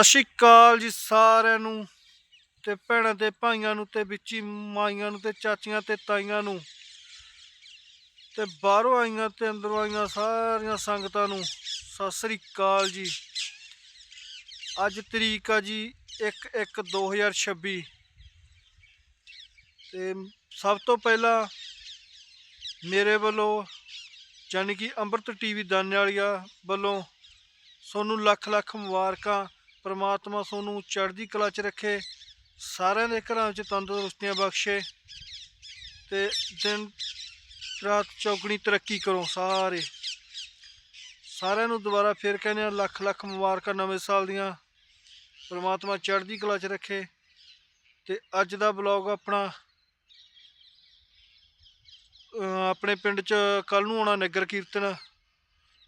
ਸਤਿ ਸ਼੍ਰੀ ਅਕਾਲ ਜੀ ਸਾਰਿਆਂ ਨੂੰ ਤੇ ਭੈਣਾਂ ਤੇ ਭਾਈਆਂ ਨੂੰ ਤੇ ਵਿੱਚੀ ਮਾਈਆਂ ਨੂੰ ਤੇ ਚਾਚੀਆਂ ਤੇ ਤਾਈਆਂ ਨੂੰ ਤੇ ਬਾਹਰੋਂ ਆਈਆਂ ਤੇ ਅੰਦਰੋਂ ਆਈਆਂ ਸਾਰੀਆਂ ਸੰਗਤਾਂ ਨੂੰ ਸਤਿ ਸ਼੍ਰੀ ਅਕਾਲ ਜੀ। ਅੱਜ ਤਰੀਕ ਆ ਜੀ 1/1/2026 ਤੇ ਸਭ ਤੋਂ ਪਹਿਲਾਂ ਮੇਰੇ ਵੱਲੋਂ ਯਾਨੀ ਕਿ ਅੰਮ੍ਰਿਤ ਟੀਵੀ ਦਾਨੇ ਵਾਲੀਆ ਵੱਲੋਂ ਤੁਹਾਨੂੰ ਲੱਖ ਲੱਖ ਮੁਬਾਰਕਾਂ ਪਰਮਾਤਮਾ ਤੁਹਾਨੂੰ ਚੜ੍ਹਦੀ ਕਲਾ 'ਚ ਰੱਖੇ, ਸਾਰਿਆਂ ਦੇ ਘਰਾਂ ਵਿੱਚ ਤੰਦਰੁਸਤੀਆਂ ਬਖਸ਼ੇ ਤੇ ਦਿਨ ਰਾਤ ਚੌਗਣੀ ਤਰੱਕੀ ਕਰੋ ਸਾਰੇ। ਸਾਰਿਆਂ ਨੂੰ ਦੁਬਾਰਾ ਫੇਰ ਕਹਿੰਦੇ ਆ ਲੱਖ ਲੱਖ ਮੁਬਾਰਕਾਂ ਨਵੇਂ ਸਾਲ ਦੀਆਂ। ਪਰਮਾਤਮਾ ਚੜ੍ਹਦੀ ਕਲਾ 'ਚ ਰੱਖੇ ਤੇ ਅੱਜ ਦਾ ਬਲੌਗ ਆਪਣਾ ਆਪਣੇ ਪਿੰਡ 'ਚ ਕੱਲ ਨੂੰ ਆਉਣਾ ਨਗਰ ਕੀਰਤਨ।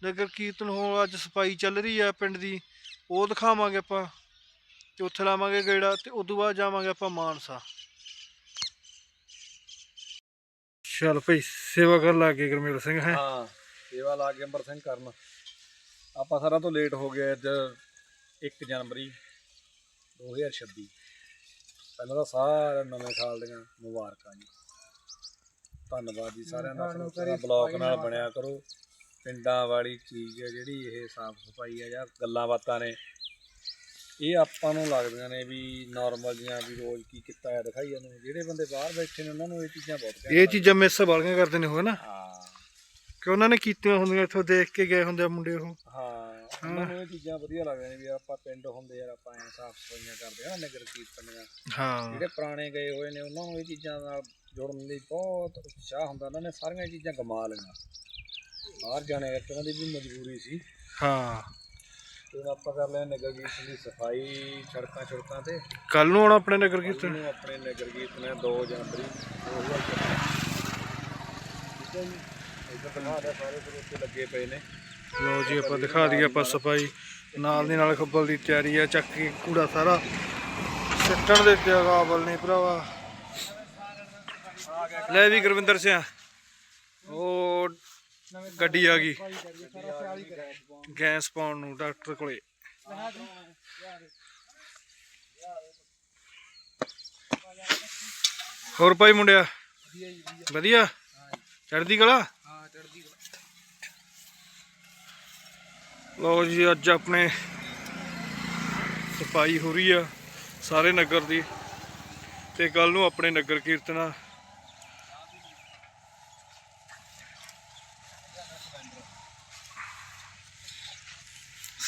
ਨਗਰ ਕੀਰਤਨ ਹੋ ਅੱਜ ਸਫ਼ਾਈ ਚੱਲ ਰਹੀ ਆ ਪਿੰਡ ਦੀ। ਉਹ ਦਿਖਾਵਾਂਗੇ ਆਪਾਂ ਤੇ ਉੱਥੇ ਲਾਵਾਂਗੇ ਗੇੜਾ ਤੇ ਉਦੋਂ ਬਾਅਦ ਜਾਵਾਂਗੇ ਆਪਾਂ ਮਾਨਸਾ। ਚਲ ਭਈ ਸੇਵਾ ਕਰਨ ਲੱਗੇ ਗੁਰਮੇਲ ਸਿੰਘ ਹੈ? ਹਾਂ ਸੇਵਾ ਲਾ ਕੇ ਅੰਬਰ ਸਿੰਘ ਕਰਨ। ਆਪਾਂ ਸਾਰਾ ਤੋਂ ਲੇਟ ਹੋ ਗਏ ਅੱਜ 1 ਜਨਵਰੀ 2026 ਪਹਿਲਾਂ ਤਾਂ ਸਾਰੇ ਨਵੇਂ ਸਾਲ ਦੀਆਂ ਮੁਬਾਰਕਾਂ ਜੀ। ਧੰਨਵਾਦ ਜੀ ਸਾਰਿਆਂ ਦਾ। ਕਰੀ ਬਲੌਗ ਨਾਲ। ਬਣਿਆ ਕਰੋ। ਪਿੰਡਾਂ ਵਾਲੀ ਚੀਜ਼ ਹੈ ਜਿਹੜੀ ਇਹ ਸਾਫ਼ ਸਫ਼ਾਈ ਹੈ ਜਾਂ ਗੱਲਾਂ ਬਾਤਾਂ ਨੇ। ਇਹ ਆਪਾਂ ਨੂੰ ਲੱਗਦੀਆਂ ਨੇ ਵੀ ਨਾਰਮਲ ਜੀਆਂ ਵੀ ਰੋਜ਼ ਕੀ ਕੀਤਾ ਹੈ ਦਿਖਾਈ ਜਾਂਦੇ ਨੇ। ਜਿਹੜੇ ਬੰਦੇ ਬਾਹਰ ਬੈਠੇ ਨੇ ਉਹਨਾਂ ਨੂੰ ਇਹ ਚੀਜ਼ਾਂ ਬਹੁਤ ਇਹ ਚੀਜ਼ਾਂ ਮਿਸ ਵਾਲੀਆਂ ਕਰਦੇ ਨੇ ਲੱਗਦੀਆਂ। ਹਾਂ। ਕਿ ਉਹਨਾਂ ਨੇ ਕੀਤੀਆਂ ਹੁੰਦੀਆਂ ਇੱਥੋਂ ਦੇਖ ਕੇ ਗਏ ਹੁੰਦੇ ਆ ਮੁੰਡੇ ਉਹ। ਹਾਂ ਉਹਨਾਂ ਨੂੰ ਇਹ ਚੀਜ਼ਾਂ ਵਧੀਆ ਲੱਗਦੀਆਂ ਨੇ ਵੀ ਆਪਾਂ ਪਿੰਡ ਹੁੰਦੇ ਯਾਰ ਆਪਾਂ ਐ ਸਾਫ਼ ਸਫਾਈਆਂ ਕਰਦੇ ਹਾਂ ਨਗਰ ਕੀਰਤਨ ਦੀਆਂ ਹਾਂ। ਜਿਹੜੇ ਪੁਰਾਣੇ ਗਏ ਹੋਏ ਨੇ ਉਹਨਾਂ ਨੂੰ ਇਹ ਚੀਜ਼ਾਂ ਨਾਲ ਜੁੜਨ ਲਈ ਬਹੁਤ ਉਤਸ਼ਾਹ ਹੁੰਦਾ। ਉਹਨਾਂ ਨੇ ਸਾਰੀਆਂ ਚੀਜ਼ਾਂ ਗਮਾ ਲਈਆਂ। ਬਾਹਰ ਜਾਣੇ ਇੱਕ ਉਹਨਾਂ ਦੀ ਵੀ ਮਜਬੂਰੀ ਸੀ। ਹਾਂ। ਤੇ ਹੁਣ ਆਪਾਂ ਕਰ ਲਿਆ ਨਗਰ ਕੀਰਤਨ ਦੀ ਸਫ਼ਾਈ ਸੜਕਾਂ ਸੜਕਾਂ ਤੇ। ਕੱਲ ਨੂੰ ਆਉਣਾ ਆਪਣੇ ਨਗਰ ਕੀਰਤਨ? ਨੂੰ ਆਪਣੇ ਨਗਰ ਕੀਰਤਨ ਹੈ 2 ਜਨਵਰੀ 2024 ਠੀਕ ਹੈ ਜੀ। ਇੱਧਰ ਦਿਖਾ ਦੇ ਸਾਰੇ ਫਿਰ ਉੱਤੇ ਲੱਗੇ ਪਏ ਨੇ। ਲੋ ਜੀ ਆਪਾਂ ਦਿਖਾ ਦਈਏ ਆਪਾਂ ਸਫ਼ਾਈ। ਨਾਲ ਦੀ ਨਾਲ ਖੱਬਲ ਦੀ ਤਿਆਰੀ ਆ ਚੱਕ ਕੇ ਕੂੜਾ ਸਾਰਾ। ਸਿੱਟਣ ਦੇ ਕਾਬਲ ਨਹੀਂ ਭਰਾਵਾ। ਲੈ ਵੀ ਗੁਰਵਿੰਦਰ ਸਿੰਘ ਉਹ ਗੱਡੀ ਆ ਗਈ। ਗੈਸ ਪਾਉਣ ਨੂੰ ਡਾਕਟਰ ਕੋਲੇ। ਹੋਰ ਭਾਈ ਮੁੰਡਿਆ? ਵਧੀਆ ਚੜਦੀ ਕਲਾ? ਹਾਂ ਚੜਦੀ ਲਓ ਜੀ ਅੱਜ ਆਪਣੇ ਸਫ਼ਾਈ ਹੋ ਰਹੀ ਆ ਸਾਰੇ ਨਗਰ ਦੀ। ਤੇ ਕੱਲ ਨੂੰ ਆਪਣੇ ਨਗਰ ਕੀਰਤਨ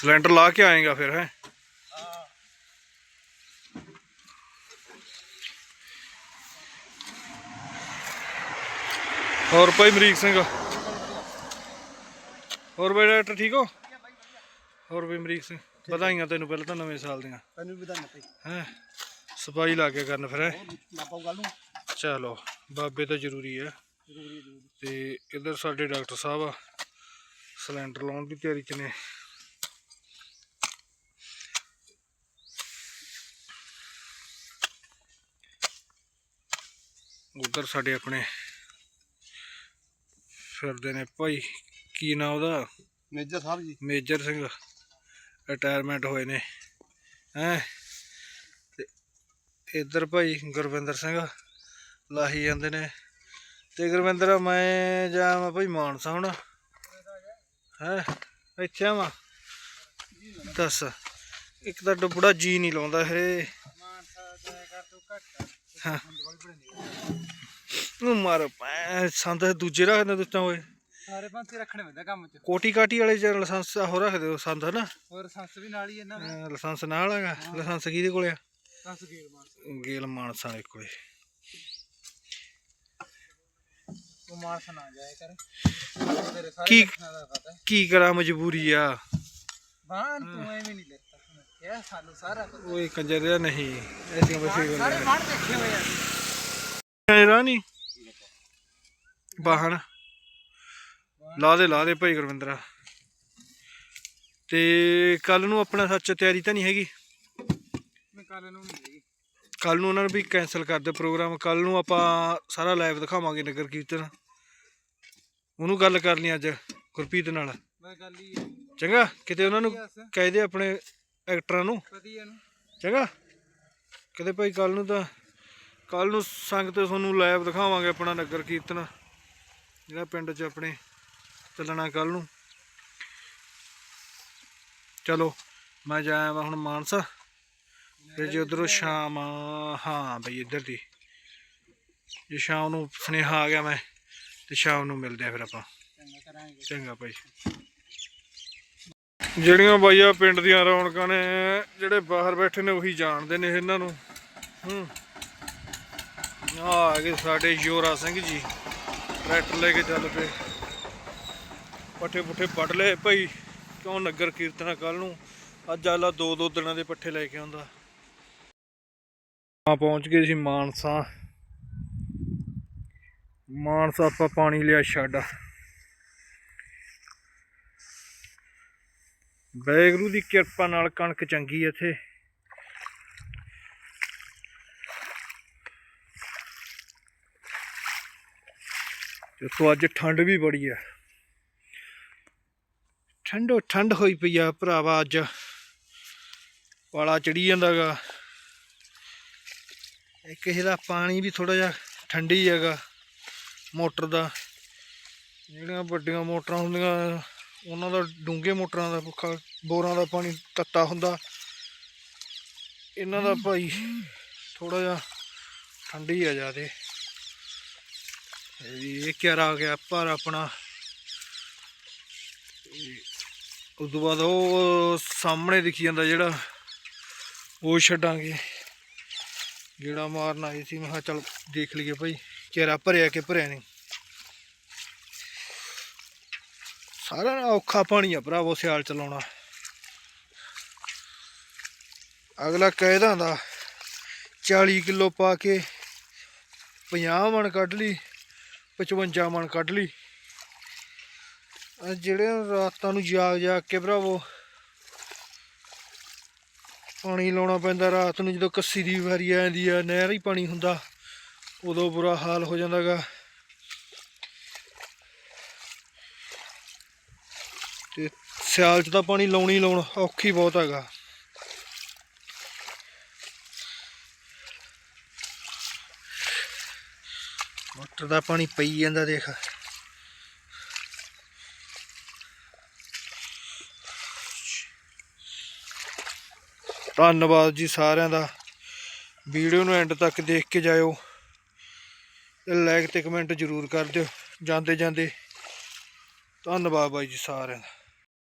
ਸਿਲੰਡਰ ਲਾ ਕੇ ਆਏਗਾ ਫਿਰ ਹੈ? ਹੋਰ ਭਾਈ ਮਰੀਕ ਸਿੰਘ? ਹੋਰ ਬਈ ਡਾਕਟਰ ਠੀਕ ਹੋ? ਹੋਰ ਵੀ ਅਮਰੀਕ ਸਿੰਘ ਵਧਾਈਆਂ ਤੈਨੂੰ ਪਹਿਲਾਂ ਤਾਂ ਨਵੇਂ ਸਾਲ ਦੀਆਂ। ਤੈਨੂੰ ਵੀ ਵਧਾਈਆਂ ਭਾਈ। ਹੈ? ਸਫ਼ਾਈ ਲਾ ਕੇ ਕਰਨ ਫਿਰ ਚਲੋ ਬਾਬੇ ਤਾਂ ਜ਼ਰੂਰੀ ਹੈ। ਤੇ ਇੱਧਰ ਸਾਡੇ ਡਾਕਟਰ ਸਾਹਿਬ ਆ ਸਿਲੰਡਰ ਲਾਉਣ ਦੀ ਤਿਆਰੀ 'ਚ ਨੇ। ਉਧਰ ਸਾਡੇ ਆਪਣੇ ਫਿਰਦੇ ਨੇ ਭਾਈ ਕੀ ਨਾਂ ਉਹਦਾ? Major Sahib ji. Major Singh retirement ਹੋਏ ਨੇ ਹੈ? ਤੇ ਇੱਧਰ ਭਾਈ ਗੁਰਵਿੰਦਰ ਸਿੰਘ ਲਾਹੀ ਜਾਂਦੇ ਨੇ। ਤੇ ਗੁਰਵਿੰਦਰ ਮੈਂ ਜਾਵਾਂ ਭਾਈ ਮਾਨਸਾ ਹੁਣ। ਹੈ? ਇੱਥੇ ਆਵਾਂ? ਦੱਸ ਇੱਕ ਤਾਂ ਡੁੱਬੜਾ ਜੀ ਨਹੀਂ ਲਾਉਂਦਾ ਹਰੇ। ਹਾਂ। ਨੂੰ ਮਾਰ ਪੈ ਸੰਦ ਦੂਜੇ ਰੱਖਦੇ ਤੁਸੀਂ ਤਾਂ ਓਏ। ਸਾਰੇ ਪਾਸੇ ਰੱਖਣੇ ਪੈਂਦਾ ਕੰਮ 'ਚ। ਕੋਟੀ ਕਾਟੀ ਵਾਲੇ ਜਿਹੜਾ ਲਾਇਸੈਂਸ ਹੋ ਰੱਖਦੇ ਹੋ ਸੰਦ ਹਨਾ? ਹੋਰ ਸੱਸ ਵੀ ਨਾਲ ਹੀ ਇਹਨਾਂ ਦਾ। ਅਹ ਲਾਇਸੈਂਸ ਨਾਲ ਹੈਗਾ। ਲਾਇਸੈਂਸ ਕਿਹਦੇ ਕੋਲੇ ਆ? ਸੱਸ ਗੇਲ ਮਾਰ ਗੇਲ ਮਾਨਸਾ ਵਾਲੇ ਕੋਲੇ। ਤੂੰ ਮਾਰ ਸੁਣਾ ਜਾਏ ਕਰ। ਤੇਰੇ ਸਾਰੇ ਕੀ ਲੱਖਾਂ ਦਾ ਪਤਾ ਕੀ ਕਰਾਂ ਮਜਬੂਰੀ ਆ? ਬਾਹਨ ਤੂੰ ਐਵੇਂ ਨਹੀਂ ਲੈਤਾ। ਕਿਹਾ ਸਾਨੂੰ ਸਾਰਾ ਕੁਝ ਓਏ ਕੰਜਰ ਦਾ ਨਹੀਂ। ਐਸੀਆਂ ਬਸੀ ਸਾਰੇ ਗੱਲ ਬਾਹਰ ਦੇਖੇ ਹੋਏ ਆ। ਹੈ ਰਾਣੀ ਬਾਹਣ ਲਾ ਦੇ ਲਾ ਦੇ ਭਾਈ ਗੁਰਵਿੰਦਰਾ। ਤੇ ਕੱਲ ਨੂੰ ਆਪਣਾ ਸੱਚ ਤਿਆਰੀ ਤਾਂ ਨਹੀਂ ਹੈਗੀ? ਕੱਲ ਨੂੰ ਨਹੀਂ ਗਈ ਕੱਲ ਨੂੰ ਉਹਨਾਂ ਨੇ ਵੀ ਕੈਨਸਲ ਕਰ ਦੇ ਪ੍ਰੋਗਰਾਮ ਕੱਲ ਨੂੰ ਆਪਾਂ ਸਾਰਾ ਲਾਈਵ ਦਿਖਾਵਾਂਗੇ ਨਗਰ ਕੀਰਤਨ। ਉਹਨੂੰ ਗੱਲ ਕਰ ਲਈ ਅੱਜ ਗੁਰਪ੍ਰੀਤ ਨਾਲ। ਮੈਂ ਗੱਲ ਹੀ ਹੈ। ਚੰਗਾ? ਕਿਤੇ ਉਹਨਾਂ ਨੂੰ. ਕਹਿ ਦੇ ਆਪਣੇ ਐਕਟਰਾਂ ਨੂੰ। ਚੰਗਾ? ਕਦੇ ਭਾਈ ਕੱਲ ਨੂੰ ਤਾਂ ਕੱਲ ਨੂੰ ਸੰਗਤ ਤੁਹਾਨੂੰ ਲਾਈਵ ਦਿਖਾਵਾਂਗੇ ਆਪਣਾ ਨਗਰ ਕੀਰਤਨ। ਜਿਹੜਾ ਪਿੰਡ 'ਚ ਆਪਣੇ ਚੱਲਣਾ ਕੱਲ ਨੂੰ। ਚਲੋ, ਮੈਂ ਜਾਇਆ ਵਾ ਹੁਣ ਮਾਨਸਾ। ਫਿਰ ਜੇ ਉਧਰੋਂ ਸ਼ਾਮ ਹਾਂ ਬਈ ਇੱਧਰ ਦੀ। ਜੇ ਸ਼ਾਮ ਨੂੰ ਸੁਨੇਹਾ ਆ ਗਿਆ ਮੈਂ, ਤੇ ਸ਼ਾਮ ਨੂੰ ਮਿਲਦੇ ਆ ਫਿਰ ਆਪਾਂ। ਚੰਗਾ ਭਾਈ। ਜਿਹੜੀਆਂ ਬਾਈਆ ਪਿੰਡ ਦੀਆਂ ਰੌਣਕਾਂ ਨੇ, ਜਿਹੜੇ ਬਾਹਰ ਬੈਠੇ ਨੇ, ਉਹੀ ਜਾਣਦੇ ਨੇ ਇਹਨਾਂ ਨੂੰ। ਹੂੰ। ਆ ਆ ਗਏ ਸਾਡੇ ਯੋਰਾ ਸਿੰਘ ਜੀ। ਟਰੈਕਟਰ ਲੈ ਕੇ ਚੱਲ ਪਏ। ਪੱਠੇ ਪੁੱਠੇ ਵੱਢ ਲਏ। ਭਾਈ, ਕਿਉਂ ਨਗਰ ਕੀਰਤਨ ਕੱਲ ਨੂੰ? ਅੱਜ ਆਲਾ ਦੋ ਦੋ ਦਿਨਾਂ ਦੇ ਪੱਠੇ ਲੈ ਕੇ ਆਉਂਦਾ। ਆ ਪਹੁੰਚ ਗਏ ਸੀ ਮਾਨਸਾ। ਮਾਨਸਾ ਆਪਾਂ ਪਾਣੀ ਲਿਆ ਛੱਡ। ਵੈਗਰੂ ਦੀ ਕਿਰਪਾ ਨਾਲ ਕਣਕ ਚੰਗੀ ਇੱਥੇ। ਤੇ ਅੱਜ ਠੰਡ ਵੀ ਬੜੀ ਹੈ ਠੰਡੋ ਠੰਡ ਹੋਈ ਪਈ ਆ ਭਰਾਵਾ ਅੱਜ। ਪਾਲਾ ਚੜੀ ਜਾਂਦਾਗਾ ਇੱਕ ਇਹਦਾ ਪਾਣੀ ਵੀ ਥੋੜਾ ਜਿਹਾ ਠੰਡੀ ਹੈਗਾ, ਮੋਟਰ ਦਾ। ਜਿਹੜੀਆਂ ਵੱਡੀਆਂ ਮੋਟਰਾਂ ਹੁੰਦੀਆਂ, ਉਹਨਾਂ ਦਾ ਡੂੰਘੇ ਮੋਟਰਾਂ ਦਾ ਭੁੱਖਾ ਬੋਰਾਂ ਦਾ ਪਾਣੀ ਤੱਤਾ ਹੁੰਦਾ। ਇਹਨਾਂ ਦਾ ਭਾਈ ਥੋੜਾ ਜਿਹਾ ਠੰਡੀ ਆ ਜਾਦੇ ਇਹ ਕਿਹੜਾ ਆ ਗਿਆ ਪਰ ਆਪਣਾ। ਉਸ ਤੋਂ ਬਾਅਦ ਉਹ ਸਾਹਮਣੇ ਦਿਖੀ ਜਾਂਦਾ ਜਿਹੜਾ ਉਹ ਛੱਡਾਂਗੇ। ਜਿਹੜਾ ਮਾਰਨ ਆਈ ਸੀ, ਮੈਂ ਕਿਹਾ ਚੱਲ ਦੇਖ ਲਈਏ ਭਾਈ ਚਿਹਰਾ ਭਰਿਆ ਕਿ ਭਰਿਆ ਨਹੀਂ। ਸਾਰਾ ਨਾ ਔਖਾ ਪਾਣੀ ਆ ਭਰਾਵੋ ਸਿਆਲ ਚਲਾਉਣਾ। ਅਗਲਾ ਕਹਿਦਾ ਹੁੰਦਾ 40 ਕਿਲੋ ਪਾ ਕੇ 50 ਮਣ ਕੱਢ ਲਈ। 55 ਮਣ ਕੱਢ ਲਈ। ਜਿਹੜੇ ਰਾਤਾਂ ਨੂੰ ਜਾਗ ਜਾਗ ਕੇ ਭਰਾਵੋ, ਪਾਣੀ ਲਾਉਣਾ ਪੈਂਦਾ ਰਾਤ ਨੂੰ, ਜਦੋਂ ਕੱਸੀ ਦੀ ਵਾਰੀ ਆ ਜਾਂਦੀ ਆ, ਨਹਿਰ ਹੀ ਪਾਣੀ ਹੁੰਦਾ, ਉਦੋਂ ਬੁਰਾ ਹਾਲ ਹੋ ਜਾਂਦਾਗਾ। ਤੇ ਸਿਆਲ 'ਚ ਤਾਂ ਪਾਣੀ ਲਾਉਣੀ ਲਾਉਣ ਔਖੀ ਬਹੁਤ ਹੈਗਾ। ਮੋਟਰ ਦਾ ਪਾਣੀ ਪਈ ਜਾਂਦਾ ਦੇਖ। ਧੰਨਵਾਦ ਜੀ ਸਾਰਿਆਂ ਦਾ। ਵੀਡੀਓ ਨੂੰ ਐਂਡ ਤੱਕ ਦੇਖ ਕੇ ਜਾਇਓ। ਤੇ ਲਾਈਕ ਤੇ ਕਮੈਂਟ ਜ਼ਰੂਰ ਕਰ ਦਿਓ। ਜਾਂਦੇ ਜਾਂਦੇ ਧੰਨਵਾਦ ਬਾਈ ਜੀ ਸਾਰਿਆਂ ਦਾ।